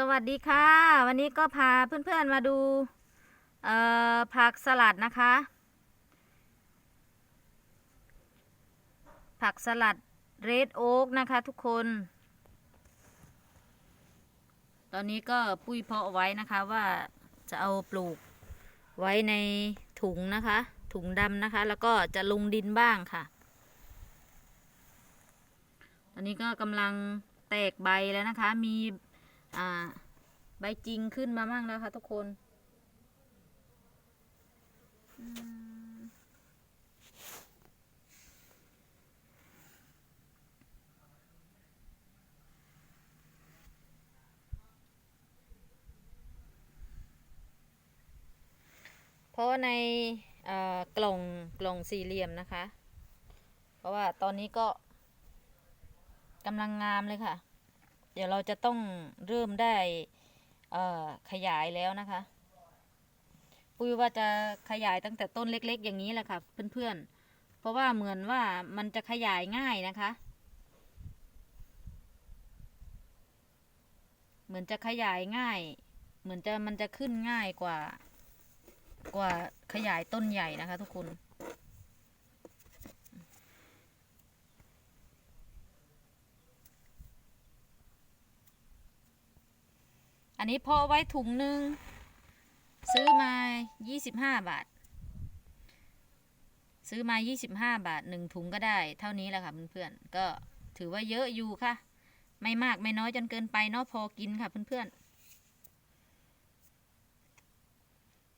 สวัสดีค่ะ วันนี้ก็พาเพื่อนๆมาดูผักสลัดนะคะ ผักสลัดเรดโอ๊กนะคะทุกคน ตอนนี้ก็ปุ้ยเพาะไว้นะคะว่าจะเอาปลูกไว้ในถุงนะคะ ถุงดำนะคะ แล้วก็จะลงดินบ้างค่ะ ตอนนี้ก็กำลังแตกใบแล้วนะคะ มี อ่า ใบจริงขึ้นมาบ้างแล้วค่ะทุกคนเพราะในกล่องกล่องสี่เหลี่ยมนะคะ เพราะว่าตอนนี้ก็กำลังงามเลยค่ะ เดี๋ยวเราจะต้องเริ่มได้ขยายแล้วนะคะ ปุ้ยว่าจะขยายตั้งแต่ต้นเล็ก ๆ อย่างนี้แหละค่ะเพื่อนๆ เพราะว่าเหมือนว่ามันจะขยายง่ายนะคะ เหมือนจะขยายง่าย เหมือนจะมันจะขึ้นง่ายกว่ากว่าขยายต้นใหญ่นะคะทุกคน อันนี้พอไว้ถุงหนึ่งซื้อมา 25 บาท ซื้อมา 25 บาทหนึ่งถุงก็ได้ เท่านี้แหละค่ะเพื่อนๆ ก็ถือว่าเยอะอยู่ค่ะ ไม่มากไม่น้อยจนเกินไปเนาะพอกินค่ะเพื่อนๆ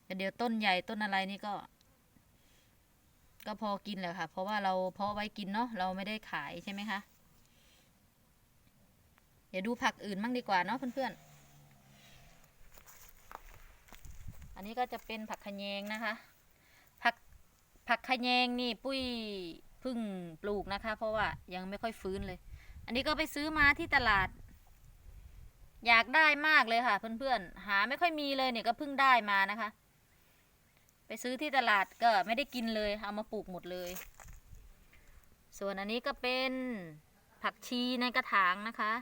แต่เดี๋ยวต้นใหญ่ต้นอะไรนี่ก็ ก็พอกินแหละค่ะ เพราะว่าเราเพาะไว้กินเนาะเราไม่ได้ขายใช่ไหมคะ เดี๋ยวดูผักอื่นบ้างดีกว่าเนาะเพื่อนๆ อันนี้ก็จะเป็นผักขะแยงนะคะ ผักผักขะแยงนี่ปุ้ยเพึ่งปลูกนะคะ เพราะว่ายังไม่ค่อยฟื้นเลย อันนี้ก็ไปซื้อมาที่ตลาด อยากได้มากเลยค่ะ เพื่อนๆ หาไม่ค่อยมีเลยเนี่ยก็เพิ่งได้มานะคะ ไปซื้อที่ตลาดก็ไม่ได้กินเลย เอามาปลูกหมดเลย ส่วนอันนี้ก็เป็นผักชีในกระถางนะคะ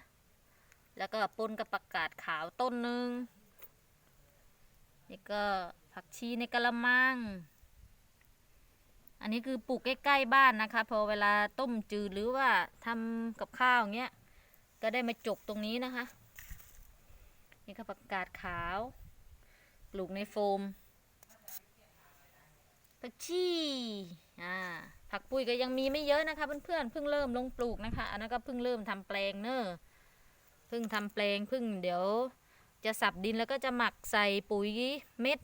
แล้วก็ปนกับประกาศขาวต้นหนึ่ง นี่ก็ผักชีในกระมัง อันนี้คือปลูกใกล้ๆบ้านนะคะ พอเวลาต้มจืดหรือว่าทำกับข้าวอย่างเงี้ย ก็ได้มาจกตรงนี้นะคะ นี่ก็ผักกาดขาว ปลูกในโฟม ผักชีอ่า ผักปุ้ยก็ยังมีไม่เยอะนะคะเพื่อนๆ เพิ่งเริ่มลงปลูกนะคะ อันนั้นก็เพิ่งเริ่มทำแปลงเนอะเพิ่งทำแปลงเพิ่งเดี๋ยว จะสับดินแล้วก็จะหมักใส่ปุ๋ยเม็ด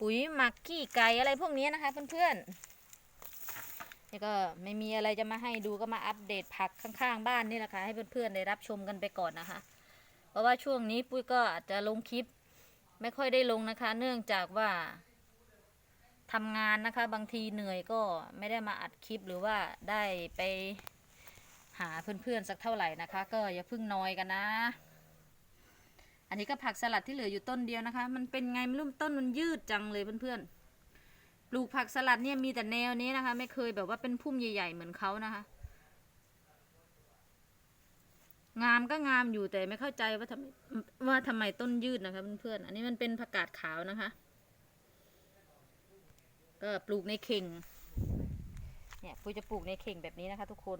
ปุ๋ยหมักขี้ไก่อะไรพวกนี้นะคะเพื่อนๆนี่ก็ไม่มีอะไรจะมาให้ดูก็มาอัปเดตผักข้างๆ บ้านนี่แหละค่ะให้เพื่อนๆได้รับชมกันไปก่อนนะคะ เพราะว่าช่วงนี้ปุ้ยก็อาจจะลงคลิปไม่ค่อยได้ลงนะคะ เนื่องจากว่าทำงานนะคะบางทีเหนื่อยก็ไม่ได้มาอัดคลิปหรือว่าได้ไปหาเพื่อนๆสักเท่าไหร่นะคะ ก็อย่าเพิ่งนอยกันนะ อันนี้ก็ผักสลัดที่เหลืออยู่ต้นเดียวนะคะ มันเป็นไงไม่รู้ต้นมันยืดจังเลยเพื่อนๆ ปลูกผักสลัดเนี่ยมีแต่แนวนี้นะคะ ไม่เคยแบบว่าเป็นพุ่มใหญ่ ๆ เหมือนเขานะคะ งามก็งามอยู่แต่ไม่เข้าใจว่าทำไมว่าทำไมต้นยืดนะคะเพื่อนๆ อันนี้มันเป็นผักกาดขาวนะคะ ก็ปลูกในเข่ง เนี่ยปุ้ยจะปลูกในเข่งแบบนี้นะคะ ทุกคน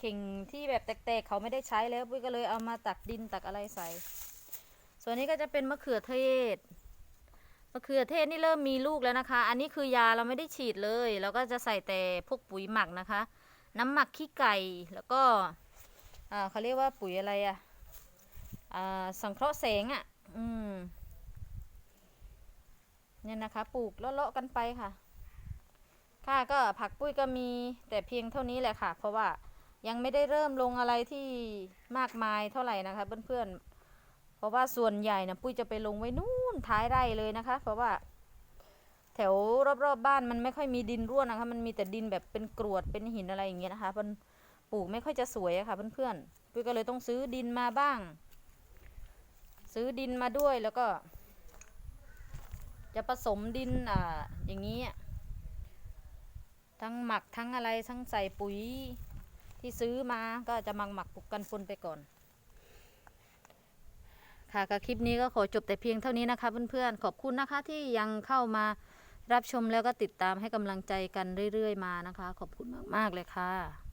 เข่งที่แบบแตกๆเขาไม่ได้ใช้แล้วปุ้ยก็เลยเอามาตักดินตักอะไรใส่ ส่วนนี้ก็จะเป็นมะเขือเทศ มะเขือเทศนี่เริ่มมีลูกแล้วนะคะ อันนี้คือยาเราไม่ได้ฉีดเลย เราก็จะใส่แต่พวกปุ๋ยหมักนะคะ น้ำหมักขี้ไก่แล้วก็อ่าเขาเรียกว่าปุ๋ยอะไรอะอ่าสังเคราะห์แสงอะอืมเนี่ยนะคะปลูกเลาะๆกันไปค่ะ ค่ะก็ผักปุ้ยก็มีแต่เพียงเท่านี้แหละค่ะ เพราะว่า ยังไม่ได้เริ่มลงอะไรที่มากมายเท่าไหร่นะคะเพื่อนๆ เพราะว่าส่วนใหญ่นะปุ้ยจะไปลงไว้นู่นท้ายไร่เลยนะคะ เพราะว่า แถวรอบๆบบ้านมันไม่ค่อยมีดินร่วนนะคะ มันมีแต่ดินแบบเป็นกรวดเป็นหินอะไรอย่างเงี้ยนะคะมันปลูกไม่ค่อยจะสวยอะค่ะเพื่อนๆปุ้ยก็เลยต้องซื้อดินมาบ้าง ซื้อดินมาด้วยแล้วก็ จะผสมดินอ่าอย่างนี้ทั้งหมักทั้งอะไรทั้งใส่ปุ๋ย ที่ซื้อมาก็จะมังหมักปุกกันฝนไปก่อน ค่ะกับคลิปนี้ก็ขอจบแต่เพียงเท่านี้นะคะเพื่อนๆขอบคุณนะคะที่ยังเข้ามารับชมแล้วก็ติดตามให้กำลังใจกันเรื่อยๆมานะคะ ขอบคุณมากๆเลยค่ะ